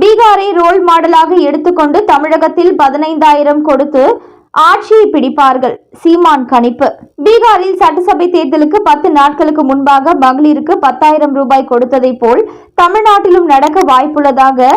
பீகாரை role மாடலாக எடுத்துக்கொண்டு தமிழகத்தில் பதினைந்தாயிரம் கொடுத்து ஆட்சியை பிடிப்பார்கள். சீமான் கணிப்பு. பீகாரில் சட்டசபை தேர்தலுக்கு பத்து நாட்களுக்கு முன்பாக மகளிருக்கு பத்தாயிரம் ரூபாய் கொடுத்ததை போல் தமிழ்நாட்டிலும் நடக்க வாய்ப்புள்ளதாக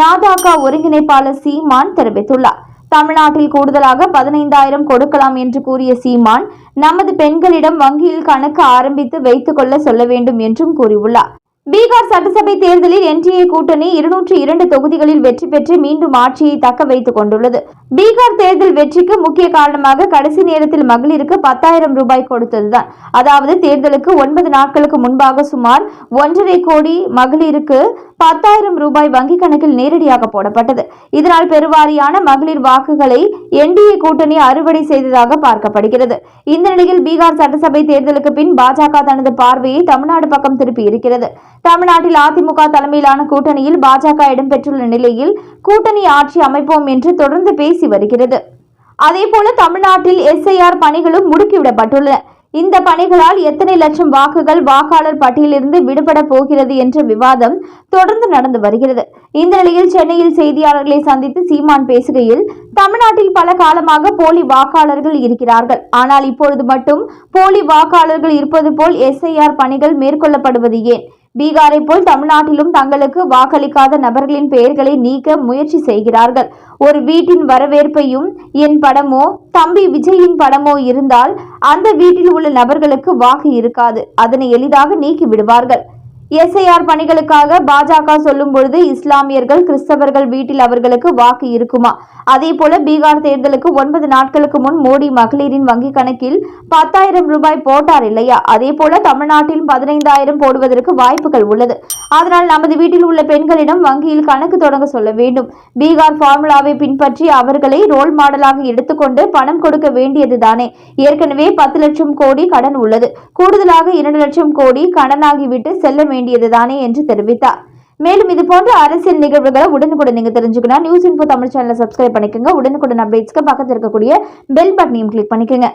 நாதாகா ஒருங்கிணைப்பாளர் சீமான் தெரிவித்துள்ளார். தமிழ்நாட்டில் கூடுதலாக பதினைந்தாயிரம் கொடுக்கலாம் என்று கூறிய சீமான் நமது பெண்களிடம் வங்கியில் கணக்கு ஆரம்பித்து வைத்துக்கொள்ள சொல்ல வேண்டும் என்றும் கூறியுள்ளார். பீகார் சட்டசபை தேர்தலில் என்டிஏ கூட்டணி இருநூற்றி இரண்டு தொகுதிகளில் வெற்றி பெற்று மீண்டும் ஆட்சியை தக்க வைத்துக் கொண்டுள்ளது. பீகார் தேர்தல் வெற்றிக்கு முக்கிய காரணமாக கடைசி நேரத்தில் மகளிருக்கு பத்தாயிரம் ரூபாய் கொடுத்ததுதான். அதாவது தேர்தலுக்கு ஒன்பது நாட்களுக்கு முன்பாக சுமார் ஒன்றரை கோடி மகளிருக்கு பத்தாயிரம் ரூபாய் வங்கிக் கணக்கில் நேரடியாக போடப்பட்டது. இதனால் பெருவாரியான மகளிர் வாக்குகளை என்டிஏ கூட்டணி அறுவடை செய்ததாக பார்க்கப்படுகிறது. இந்த நிலையில் பீகார் சட்டசபை தேர்தலுக்கு பின் பாஜக தனது பார்வையை தமிழ்நாடு பக்கம் திருப்பி இருக்கிறது. தமிழ்நாட்டில் அதிமுக தலைமையிலான கூட்டணியில் பாஜக இடம்பெற்றுள்ள நிலையில் கூட்டணி ஆட்சி அமைப்போம் என்று தொடர்ந்து பேசி வருகிறது. அதேபோல தமிழ்நாட்டில் எஸ்ஐஆர் பணிகளும் முடுக்கிவிடப்பட்டுள்ளன. இந்த பணிகளால் எத்தனை லட்சம் வாக்குகள் வாக்காளர் பட்டியலிருந்து விடுபட போகிறது என்ற விவாதம் தொடர்ந்து நடந்து வருகிறது. இந்த நிலையில் சென்னையில் செய்தியாளர்களை சந்தித்து சீமான் பேசுகையில் தமிழ்நாட்டில் பல காலமாக போலி வாக்காளர்கள் இருக்கிறார்கள். ஆனால் இப்பொழுது மட்டும் போலி வாக்காளர்கள் இருப்பது போல் எஸ்ஐஆர் பணிகள் மேற்கொள்ளப்படுவது ஏன்? பீகாரை போல் தமிழ்நாட்டிலும் தங்களுக்கு வாக்களிக்காத நபர்களின் பெயர்களை நீக்க முயற்சி செய்கிறார்கள். ஒரு வீட்டின் வரவேற்பையும் என் படமோ தம்பி விஜயின் படமோ இருந்தால் அந்த வீட்டில் உள்ள நபர்களுக்கு வாக்கு இருக்காது. அதனை எளிதாக நீக்கி விடுவார்கள் எஸ்ஐஆர் பணிகளுக்காக பாஜக சொல்லும் பொழுது இஸ்லாமியர்கள் கிறிஸ்தவர்கள் வீட்டில் அவர்களுக்கு வாக்கு இருக்குமா? அதே போல பீகார் தேர்தலுக்கு ஒன்பது நாட்களுக்கு முன் மோடி மகளிரின் வங்கி கணக்கில் பத்தாயிரம் ரூபாய் போட்டார் இல்லையா? அதே போல தமிழ்நாட்டில் பதினைந்தாயிரம் போடுவதற்கு வாய்ப்புகள் உள்ளது. அதனால் நமது வீட்டில் உள்ள பெண்களிடம் வங்கியில் கணக்கு தொடங்க சொல்ல வேண்டும். பீகார் ஃபார்முலாவை பின்பற்றி அவர்களை ரோல் மாடலாக எடுத்துக்கொண்டு பணம் கொடுக்க வேண்டியது தானே. ஏற்கனவே பத்து லட்சம் கோடி கடன் உள்ளது. கூடுதலாக இரண்டு லட்சம் கோடி கடனாகிவிட்டு செல்ல வேண்டியதுதானே என்று தெரிவித்தார். மேலும் இது போன்ற அரசியல் நிகழ்வுகளை உடனுக்குடன் நீங்க தெரிஞ்சுக்கணும். நியூஸ் இன்போ தமிழ் சேனலை சப்ஸ்கிரைப் பண்ணிக்கோங்க. உடனுக்குடன் அப்டேட்ஸ்க்கு பக்கத்தில் இருக்கக்கூடிய பெல் பட்டனையும் கிளிக் பண்ணிக்கோங்க.